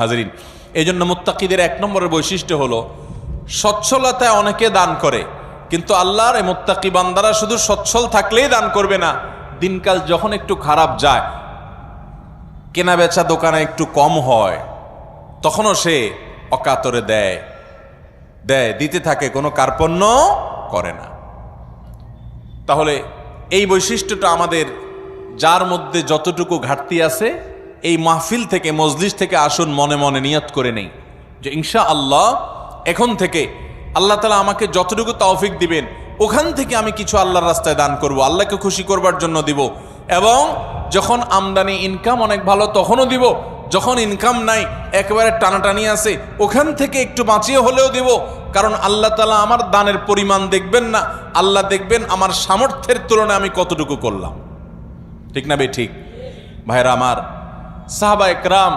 হাজরিন এই জন্য মুত্তাকিদের এক নম্বরের বৈশিষ্ট্য হলো, সচ্ছলতায় অনেকে দান করে, কিন্তু আল্লাহর এই মুত্তাকি বান্দারা শুধু সচ্ছল থাকলেই দান করবে না, দিনকাল যখন একটু খারাপ যায় কেনা বেচা দোকানে একটু কম হয়, তখনও সে অকাতরে দেয় দেয়, দিতে থাকে, কোনো কার্পণ্য করে না। তাহলে এই বৈশিষ্ট্যটা আমাদের যার মধ্যে যতটুকু ঘাটতি আছে এই মাহফিল থেকে, মজলিস থেকে আসুন, মনে মনে নিয়ত করে নেই যে ইনশা আল্লাহ এখন থেকে আল্লাহ তালা আমাকে যতটুকু তৌফিক দিবেন, ওখান থেকে আমি কিছু আল্লাহর রাস্তায় দান করব, আল্লাহকে খুশি করবার জন্য দিব এবং যখন আমদানি ইনকাম অনেক ভালো তখনও দিব, যখন ইনকাম নাই, একেবারে টানাটানি আছে, ওখান থেকে একটু বাঁচিয়ে হলেও দিব, কারণ আল্লাহ তালা আমার দানের পরিমাণ দেখবেন না, আল্লাহ দেখবেন আমার সামর্থ্যের তুলনায় আমি কতটুকু করলাম। ঠিক না বে, ঠিক? ভাইরা আমার সাহাবা একরাম